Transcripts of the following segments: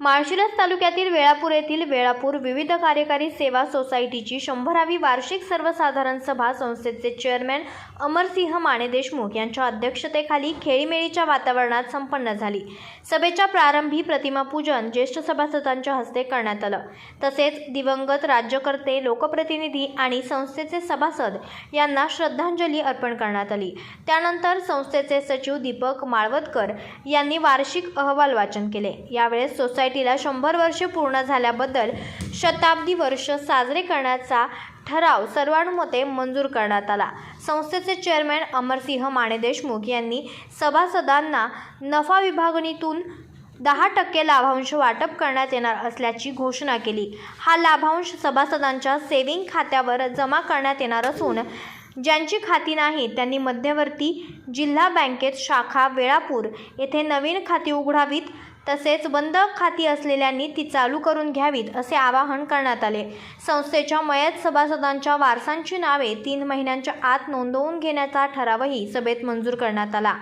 माळशिरस तालुक्यातील वेळापूर येथील वेळापूर विविध कार्यकारी सेवा सोसायटीची शंभरावी वार्षिक सर्वसाधारण सभा संस्थेचे चेअरमॅन अमरसिंह माने देशमुख यांच्या अध्यक्षतेखाली खेळीमेळीच्या वातावरणात संपन्न झाली. सभेच्या प्रारंभी प्रतिमापूजन ज्येष्ठ सभासदांच्या हस्ते करण्यात आलं. तसेच दिवंगत राज्यकर्ते लोकप्रतिनिधी आणि संस्थेचे सभासद यांना श्रद्धांजली अर्पण करण्यात आली. त्यानंतर संस्थेचे सचिव दीपक माळवतकर यांनी वार्षिक अहवाल वाचन केले. यावेळेस सोसायटी सोसायटीला शंभर वर्षे पूर्ण झाल्याबद्दल शताब्दी वर्ष साजरे करण्याचा ठराव सर्वानुमते मंजूर करण्यात आला. संस्थेचे चेअरमॅन अमरसिंह माने देशमुख यांनी सभासदांना नफा विभागणीतून दहा टक्के लाभांश वाटप करण्यात येणार असल्याची घोषणा केली. हा लाभांश सभासदांच्या सेविंग खात्यावर जमा करण्यात येणार असून ज्यांची खाती नाही त्यांनी मध्यवर्ती जिल्हा बँकेत शाखा वेळापूर येथे नवीन खाती उघडावीत. तसेच बंद खाती असलेल्यांनी ती चालू करून घ्यावीत असे आवाहन करण्यात आले. संस्थेच्या मयत सभासदांच्या वारसांची नावे तीन महिन्यांच्या आत नोंदवून घेण्याचा ठरावही सभेत मंजूर करण्यात आला.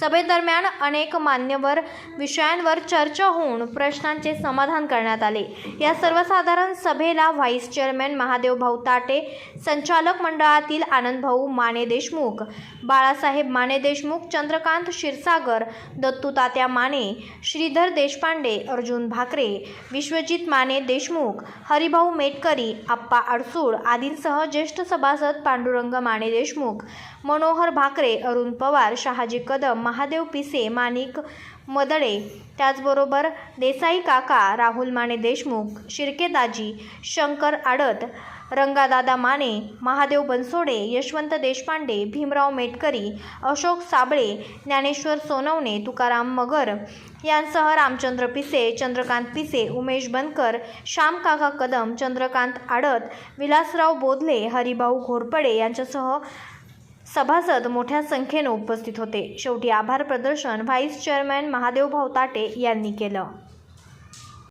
सभेदरम्यान अनेक मान्यवर विषयांवर चर्चा होऊन प्रश्नांचे समाधान करण्यात आले. या सर्वसाधारण सभेला व्हाईस चेअरमॅन महादेव भाऊ ताटे संचालक मंडळातील आनंदभाऊ माने देशमुख बाळासाहेब माने देशमुख चंद्रकांत क्षीरसागर दत्तू तात्या माने श्रीधर देशपांडे अर्जुन भाकरे विश्वजित माने देशमुख हरिभाऊ मेटकरी आप्पा अडसूळ आदींसह ज्येष्ठ सभासद पांडुरंग माने देशमुख मनोहर भाकरे अरुण पवार शहाजी कदम महादेव पिसे माणिक मदळे त्याचबरोबर देसाई काका राहुल माने देशमुख शिर्केदाजी शंकर आडत रंगादादा माने महादेव बनसोडे यशवंत देशपांडे भीमराव मेटकरी अशोक साबळे ज्ञानेश्वर सोनवणे तुकाराम मगर यांसह रामचंद्र पिसे चंद्रकांत पिसे उमेश बनकर श्यामकाका कदम चंद्रकांत आडत विलासराव बोधले हरिभाऊ घोरपडे यांच्यासह सभासद मोठ्या संख्येनं उपस्थित होते. शेवटी आभार प्रदर्शन व्हाईस चेअरमॅन महादेव भाऊ ताटे यांनी केलं.